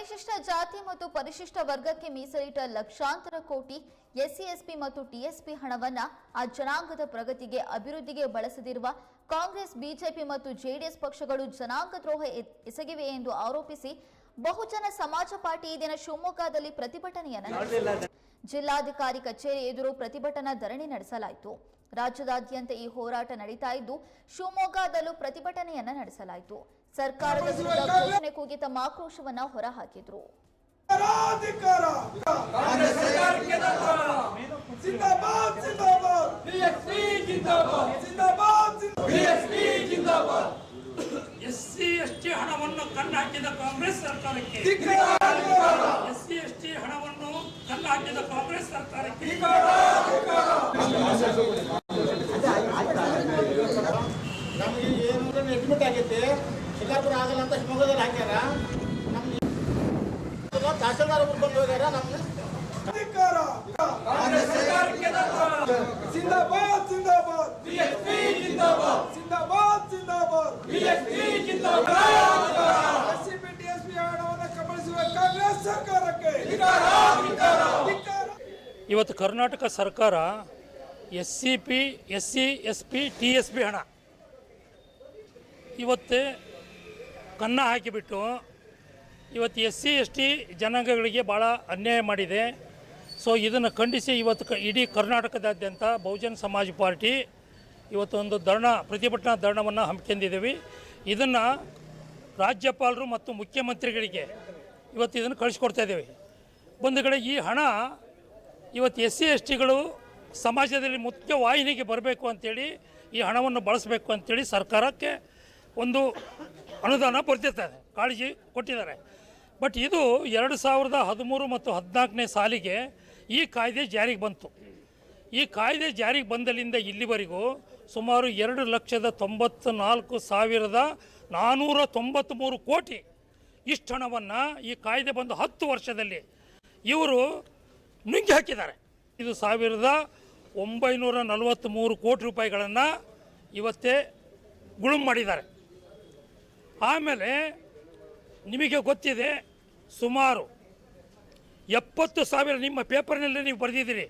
ಪರಿಶಿಷ್ಟ ಜಾತಿ ಮತ್ತು ಪರಿಶಿಷ್ಟ ವರ್ಗಕ್ಕೆ ಮೀಸಲಿಟ್ಟ ಲಕ್ಷಾಂತರ ಕೋಟಿ ಎಸ್ಸಿ ಎಸ್ಪಿ ಮತ್ತು ಟಿಎಸ್ಪಿ ಹಣವನ್ನ ಆ ಜನಾಂಗದ ಪ್ರಗತಿಗೆ, ಅಭಿವೃದ್ಧಿಗೆ ಬಳಸದಿರುವ ಕಾಂಗ್ರೆಸ್, ಬಿಜೆಪಿ ಮತ್ತು ಜೆಡಿಎಸ್ ಪಕ್ಷಗಳು ಜನಾಂಗ ದ್ರೋಹ ಎಸಗಿವೆ ಎಂದು ಆರೋಪಿಸಿ ಬಹುಜನ ಸಮಾಜ ಪಾರ್ಟಿ ಈ ದಿನ ಶಿವಮೊಗ್ಗದಲ್ಲಿ ಪ್ರತಿಭಟನೆಯನ್ನು ಜಿಲ್ಲಾಧಿಕಾರಿ ಕಚೇರಿ ಎದುರು ಪ್ರತಿಭಟನಾ ಧರಣಿ ನಡೆಸಲಾಯಿತು. ರಾಜ್ಯದಾದ್ಯಂತ ಈ ಹೋರಾಟ ನಡೀತಾ ಇದ್ದು, ಶಿವಮೊಗ್ಗದಲ್ಲೂ ಪ್ರತಿಭಟನೆಯನ್ನ ನಡೆಸಲಾಯಿತು. ಸರ್ಕಾರದ ವಿರುದ್ಧ ಘೋಷಣೆ ಕೂಗಿ ತಮ್ಮ ಆಕ್ರೋಶವನ್ನ ಹೊರಹಾಕಿದ್ರು. ಧಿಕ್ಕಾರ ಜಿಂದಾಬಾದ್ ಜಿಂದಾಬಾದ್ ಬಿಎಸ್ಪಿ ಜಿಂದಾಬಾದ್ ಜಿಂದಾಬಾದ್ ಬಿಎಸ್ಪಿ ಜಿಂದಾಬಾದ್ ಎಸ್ಸಿ ಎಸ್ಟಿ ಹಣವನ್ನು ಕಣ್ಣು ಹಾಕಿದ ಕಾಂಗ್ರೆಸ್ ಸರ್ಕಾರಕ್ಕೆ. ಎಸ್ಸಿ ಎಸ್ಟಿ ಹಣವನ್ನು ಕಣ್ಣು ಹಾಕಿದ ಕಾಂಗ್ರೆಸ್ ಸರ್ಕಾರಕ್ಕೆ. ಶಿಕಾರ್ಪುರ ಆಗಲ್ಲ ಅಂತ ಶಿವಮೊಗ್ಗದಲ್ಲಿ ಹಾಕ್ಯಾರ. ನಮ್ಗೆ ತಹಸೀಲ್ದಾರ್ ಬಂದು ಹೋಗ್ಯಾರ ನಮ್ಗೆ ಧಿಕ್ಕಾರ ಜಿಂದಾಬಾದ್ ಜಿಂದಾಬಾದ್. ಬಿಎಸ್ಪಿ ಜಿಂದಾಬಾದ್. ಜಿಂದಾಬಾದ್ ಜಿಂದಾಬಾದ್. ಬಿಎಸ್ಪಿ ಜಿಂದಾಬಾದ್. ಎಸ್ಸಿಪಿ ಟಿಎಸ್ಪಿ ಹಣವನ್ನು ಕಬಳಿಸುವ ಕಾಂಗ್ರೆಸ್ ಸರ್ಕಾರಕ್ಕೆ. ಧಿಕ್ಕಾರ ಇವತ್ತು ಕರ್ನಾಟಕ ಸರ್ಕಾರ S C P S C S P T S P ಹಣ. ಇವತ್ತೇ ಕನ್ನ ಹಾಕಿಬಿಟ್ಟು ಇವತ್ತು ಎಸ್ ಸಿ, ಎಸ್ ಟಿ ಜನಾಂಗಗಳಿಗೆ ಭಾಳ ಅನ್ಯಾಯ ಮಾಡಿದೆ. ಸೊ ಇದನ್ನು ಖಂಡಿಸಿ ಇವತ್ತು ಕ ಇಡೀ ಕರ್ನಾಟಕದಾದ್ಯಂತ ಬಹುಜನ್ ಸಮಾಜ ಪಾರ್ಟಿ ಇವತ್ತು ಒಂದು ಧರಣ, ಪ್ರತಿಭಟನಾ ಧರಣವನ್ನು ಹಮ್ಮಿಕೊಂಡಿದ್ದೀವಿ. ಇದನ್ನು ರಾಜ್ಯಪಾಲರು ಮತ್ತು ಮುಖ್ಯಮಂತ್ರಿಗಳಿಗೆ ಇವತ್ತು ಇದನ್ನು ಕಳಿಸ್ಕೊಡ್ತಾ ಇದ್ದೀವಿ. ಬಂದುಗಡೆ ಈ ಹಣ ಇವತ್ತು ಎಸ್ ಸಿ, ಎಸ್ ಟಿಗಳು ಸಮಾಜದಲ್ಲಿ ಮುಖ್ಯ ವಾಹಿನಿಗೆ ಬರಬೇಕು ಅಂಥೇಳಿ ಈ ಹಣವನ್ನು ಬಳಸಬೇಕು ಅಂಥೇಳಿ ಸರ್ಕಾರಕ್ಕೆ ಒಂದು ಅನುದಾನ ಬರ್ತಿರ್ತದೆ, ಕಾಳಜಿ ಕೊಟ್ಟಿದ್ದಾರೆ. ಬಟ್ ಇದು ಎರಡು ಸಾವಿರದ ಹದಿಮೂರು ಮತ್ತು ಹದಿನಾಲ್ಕನೇ ಸಾಲಿಗೆ ಈ ಕಾಯ್ದೆ ಜಾರಿಗೆ ಬಂತು. ಈ ಕಾಯ್ದೆ ಜಾರಿಗೆ ಬಂದಲ್ಲಿಂದ ಇಲ್ಲಿವರೆಗೂ ಸುಮಾರು ಎರಡು ಲಕ್ಷದ ತೊಂಬತ್ತು ನಾಲ್ಕು ಸಾವಿರದ ನಾನ್ನೂರ ತೊಂಬತ್ತ್ಮೂರು ಕೋಟಿ ಇಷ್ಟು ಹಣವನ್ನು ಈ ಕಾಯ್ದೆ ಬಂದು ಹತ್ತು ವರ್ಷದಲ್ಲಿ ಇವರು ನುಂಗಿ ಹಾಕಿದ್ದಾರೆ. ಇದು ಸಾವಿರದ ಒಂಬೈನೂರ ನಲವತ್ತ್ಮೂರು ಕೋಟಿ ರೂಪಾಯಿಗಳನ್ನು ಇವತ್ತೇ ಗುಳುಮ್ ಮಾಡಿದ್ದಾರೆ. ಆಮೇಲೆ ನಿಮಗೆ ಗೊತ್ತಿದೆ, ಸುಮಾರು ಎಪ್ಪತ್ತು ಸಾವಿರ ನಿಮ್ಮ ಪೇಪರ್ನಲ್ಲಿ ನೀವು ಬರೆದಿದ್ದೀರಿ.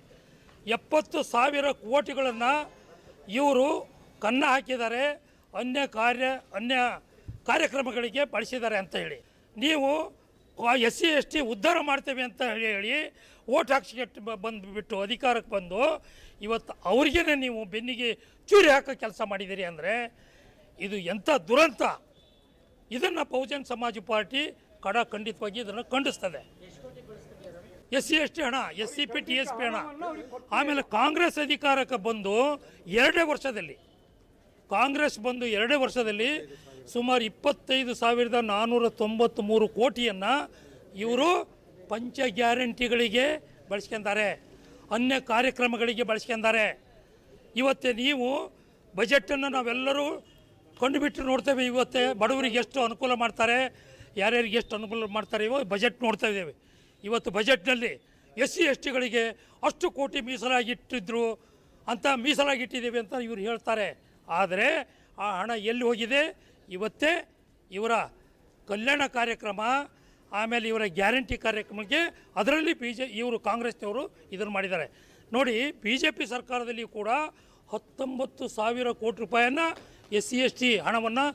ಎಪ್ಪತ್ತು ಸಾವಿರ ಕೋಟಿಗಳನ್ನು ಇವರು ಕನ್ನ ಹಾಕಿದ್ದಾರೆ, ಅನ್ಯ ಕಾರ್ಯ, ಅನ್ಯ ಕಾರ್ಯಕ್ರಮಗಳಿಗೆ ಬಳಸಿದ್ದಾರೆ ಅಂತ ಹೇಳಿ. ನೀವು ಎಸ್ ಸಿ ಎಸ್ ಟಿ ಉದ್ಧಾರ ಮಾಡ್ತೇವೆ ಅಂತ ಹೇಳಿ ಹೇಳಿ ಓಟ್ ಬಂದು ಬಂದುಬಿಟ್ಟು ಅಧಿಕಾರಕ್ಕೆ ಬಂದು ಇವತ್ತು ಅವ್ರಿಗೇ ನೀವು ಬೆನ್ನಿಗೆ ಚೂರಿ ಹಾಕೋ ಕೆಲಸ ಮಾಡಿದ್ದೀರಿ ಅಂದರೆ ಇದು ಎಂಥ ದುರಂತ. ಇದನ್ನು ಬಹುಜನ್ ಸಮಾಜ ಪಾರ್ಟಿ ಕಡ ಖಂಡಿತವಾಗಿ ಇದನ್ನು ಖಂಡಿಸ್ತದೆ. ಎಸ್ ಸಿ ಎಸ್ ಟಿ ಹಣ S C P, T S P ಹಣ. ಆಮೇಲೆ ಕಾಂಗ್ರೆಸ್ ಅಧಿಕಾರಕ್ಕೆ ಬಂದು ಎರಡೇ ವರ್ಷದಲ್ಲಿ, ಕಾಂಗ್ರೆಸ್ ಬಂದು ಎರಡೇ ವರ್ಷದಲ್ಲಿ ಸುಮಾರು ಇಪ್ಪತ್ತೈದು ಸಾವಿರದ ನಾನ್ನೂರ ತೊಂಬತ್ತ್ಮೂರು ಕೋಟಿಯನ್ನು ಇವರು ಪಂಚ ಗ್ಯಾರಂಟಿಗಳಿಗೆ ಬಳಸ್ಕೊಂತಾರೆ ಅನ್ಯ ಕಾರ್ಯಕ್ರಮಗಳಿಗೆ ಬಳಸ್ಕೊಂತಾರೆ ಇವತ್ತೇ ನೀವು ಬಜೆಟನ್ನು ನಾವೆಲ್ಲರೂ ಕಂಡುಬಿಟ್ಟು ನೋಡ್ತೇವೆ ಇವತ್ತೇ. ಬಡವರಿಗೆ ಎಷ್ಟು ಅನುಕೂಲ ಮಾಡ್ತಾರೆ, ಯಾರ್ಯಾರಿಗೆ ಎಷ್ಟು ಅನುಕೂಲ ಮಾಡ್ತಾರೆ ಇವಾಗ ಬಜೆಟ್ ನೋಡ್ತಾ ಇದ್ದೇವೆ. ಇವತ್ತು ಬಜೆಟ್ನಲ್ಲಿ ಎಸ್ ಸಿ ಎಸ್ ಟಿಗಳಿಗೆ ಅಷ್ಟು ಕೋಟಿ ಮೀಸಲಾಗಿಟ್ಟಿದ್ರು ಅಂತ ಮೀಸಲಾಗಿಟ್ಟಿದ್ದೀವಿ ಅಂತ ಇವರು ಹೇಳ್ತಾರೆ. ಆದರೆ ಆ ಹಣ ಎಲ್ಲಿ ಹೋಗಿದೆ? ಇವತ್ತೇ ಇವರ ಕಲ್ಯಾಣ ಕಾರ್ಯಕ್ರಮ, ಆಮೇಲೆ ಇವರ ಗ್ಯಾರಂಟಿ ಕಾರ್ಯಕ್ರಮಕ್ಕೆ ಅದರಲ್ಲಿ ಬಿ ಜೆ ಇವರು ಕಾಂಗ್ರೆಸ್ನವರು ಇದನ್ನು ಮಾಡಿದ್ದಾರೆ. ನೋಡಿ ಬಿ ಜೆ ಪಿ ಸರ್ಕಾರದಲ್ಲಿ ಕೂಡ ಹತ್ತೊಂಬತ್ತು ಸಾವಿರ ಕೋಟಿ ರೂಪಾಯಿಯನ್ನು ಎಸ್ ಸಿ ಎಸ್ ಟಿ ಹಣವನ್ನು